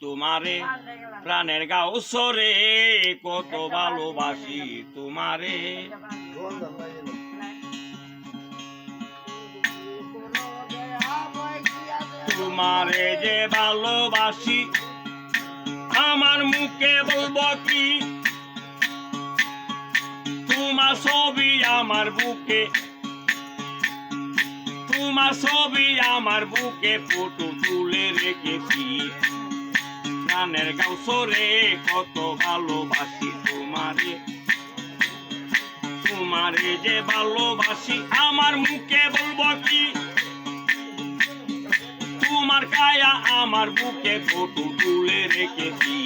তোমারে? প্রাণের গাও সরে কত ভালোবাসি তোমারে। তোমারে যে ভালোবাসি, আমার মুখে বলব কি? তোমার ছবি আমার বুকে, তোমার ছবি আমার বুকে, ফটো তুলে রেখেছি। প্রাণের গাও সরে, কত ভালোবাসি তোমারে। তোমারে যে ভালোবাসি, আমার মুখে বলব কি? তোমার কায়া আমার বুকে ফটো তুলে রেখেছি।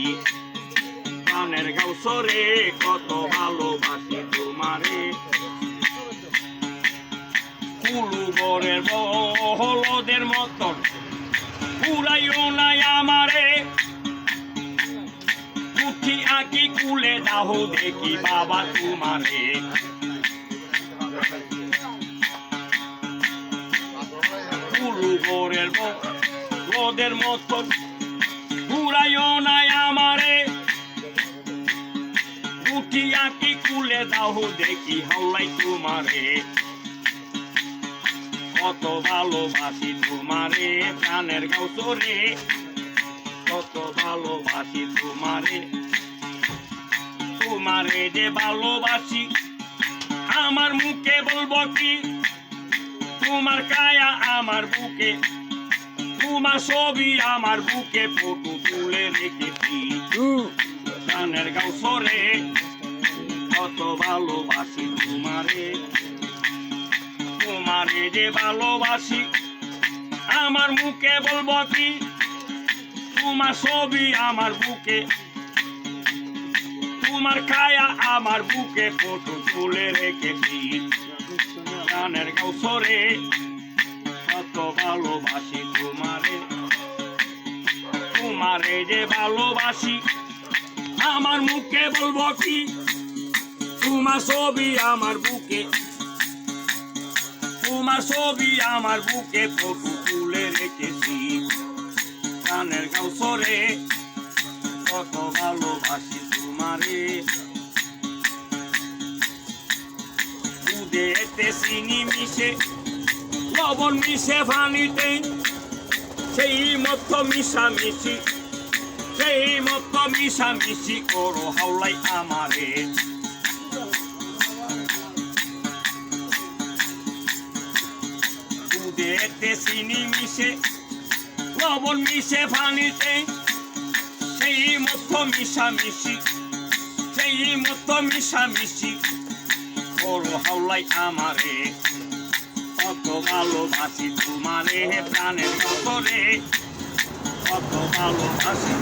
প্রাণের গাও সরে, কত ভালোবাসি তোমারে। কুলু গড়ের হলদের মতন, পুরাইও নাই আমারে। উঠি আঁকি, কুলে দাহ দেখি বাবা তোমারে। গড়ের রোদের মতন পুরাইও নাই আমারে। উঠি আঁকি, কুলে দাহ দেখি হাওলাই তোমারে। কত ভালোবাসি তোমারে, প্রাণের গাও চরে। কত ভালোবাসি তোমারে তোমারে যে ভালোবাসি আমার মুখে বলব কি? তোমার কায়া আমার বুকে তোমার ছবি আমার বুকে ফটো তুলে রেখেছি। প্রাণের গাও সরে কত ভালোবাসি তোমারে তোমারে যে ভালোবাসি আমার মুখে বলব কি? তোমার ছবি আমার বুকে তোমার কায়া আমার বুকে ফটো তুলে রেখেছি গাউসরে কত ভালোবাসি তোমারে তোমারে যে ভালোবাসি আমার মুখে বলব কি তোমার ছবি আমার বুকে তোমার ছবি আমার বুকে ফটো তুলে রেখেছি গানের গাউসরে কত ভালোবাসি তোমারে। দুধেতে চিনি মিশে, লবণ মিশে পানিতে সেই মতো মিশামিশি, সেই মতো মিশামিশি করো হাওলাই আমারে। দুধেতে চিনি মিশে লবণ মিশে পানিতে, সেই মতো মিশামিশি, সেই মতো মিশামিশি। বড় হাওলাই আমারে কত ভালোবাসি তোমারে, প্রাণের মতো রে। কত ভালোবাসি